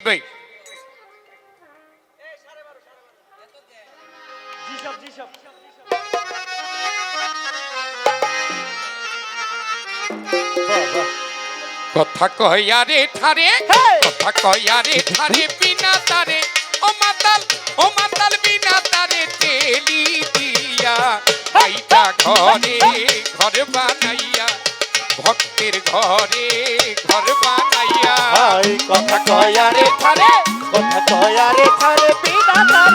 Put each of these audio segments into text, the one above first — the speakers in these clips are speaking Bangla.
ভাই কথা কয়া রে ঠারে কথা কয়া রে ঠারে বিনা তারে ও মাতাল ও মাতাল বিনা তারে তেলি দিয়া। আইটা ঘরে ঘর বানাইয়া ভক্তের ঘরে ঘর কথা কয়ারে থারে কথা কয়ারে থারে বিনা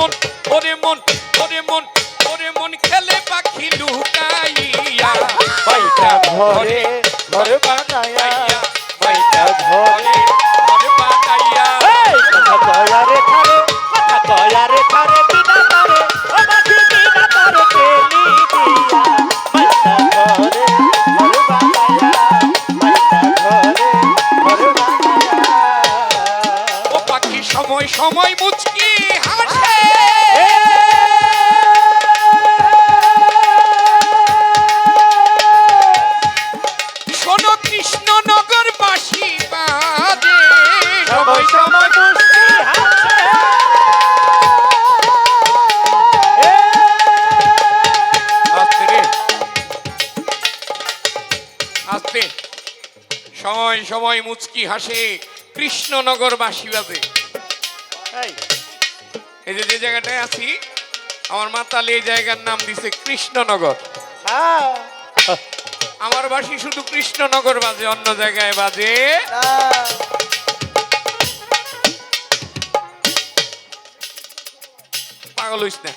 মন ওরে মন ওরে মন ওরে মন খেলে পাখি লুকাইয়া। বাইটা ঘরে ঘর বানায়া। সময় সময় মুচকি হাসে শোনো কৃষ্ণনগর বাসী বাজে সময় সময় মুষ্টি হাসে আস্তে সময় সময় মুচকি হাসে কৃষ্ণনগর বাসী বাজে এই। এই যে যে জায়গাটায় আছি আমার মাতাল এই জায়গার নাম দিছে কৃষ্ণনগর। হ্যাঁ। আমার বাসী শুধু কৃষ্ণনগর বাজে অন্য জায়গায় বাজে। পাগল হইস না।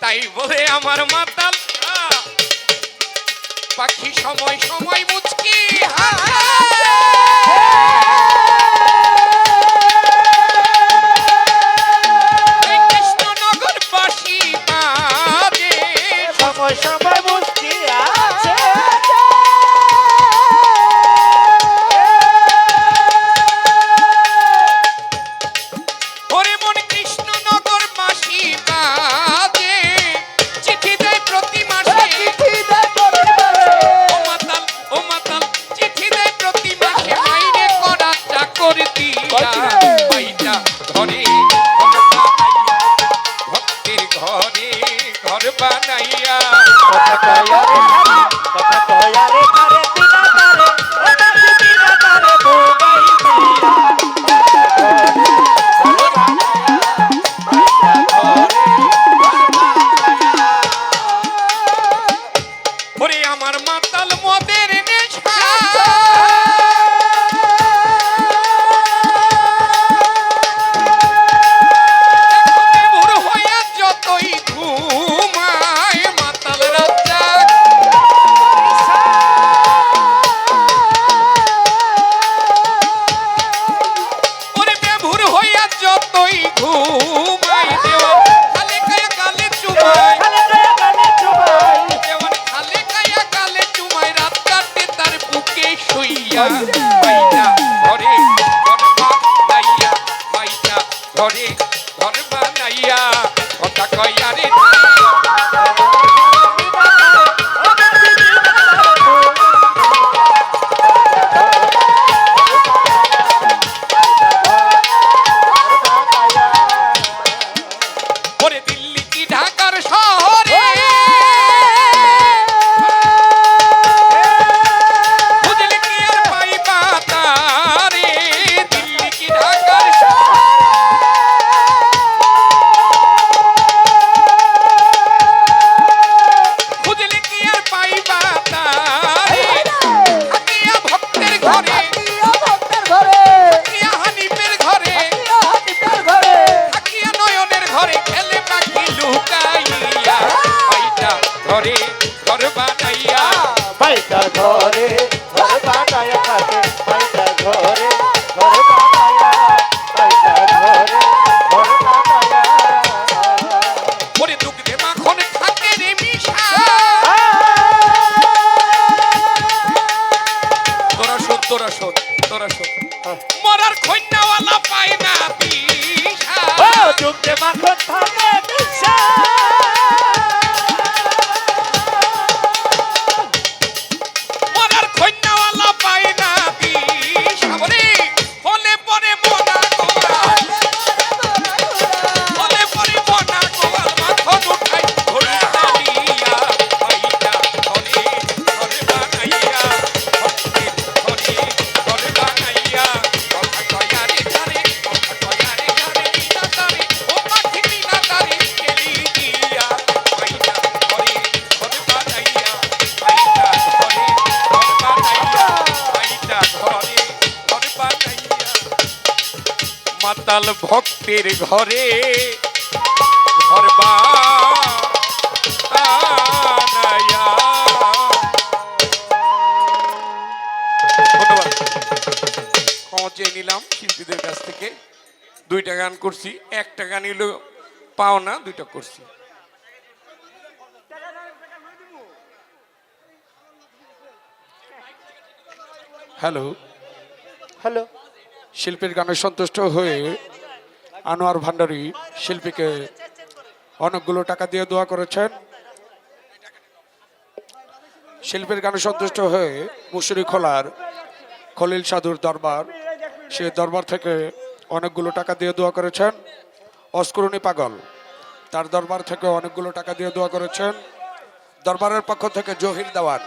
তাই বলে আমার মাতাল পাখি সময় সময় মুচকি কৃষ্ণনগর সময় সময় মুষ্টি আছে ঘর বানাইয়া। কথা কয়া রে কথা কয়া Oh. ঘর বানাইয়া। পাইকা ঘরে ঘর বানাইয়া মাতাল ভক্তের ঘরে ঘর ক্ষমা চেয়ে নিলাম শিল্পীদের কাছ থেকে। দুইটা গান করছি, একটা গান এলো পাও না, দুইটা করছি। হ্যালো। হ্যালো। শিল্পীর গানে সন্তুষ্ট হয়ে আনোয়ার ভান্ডারী শিল্পীকে অনেকগুলো টাকা দিয়ে দোয়া করেছেন। শিল্পীর গানে সন্তুষ্ট হয়ে মুসুরি খোলার খলিল সাধুর দরবার, সে দরবার থেকে অনেকগুলো টাকা দিয়ে দোয়া করেছেন। অস্করণী পাগল, তার দরবার থেকে অনেকগুলো টাকা দিয়ে দোয়া করেছেন। দরবারের পক্ষ থেকে জহির দেওয়ান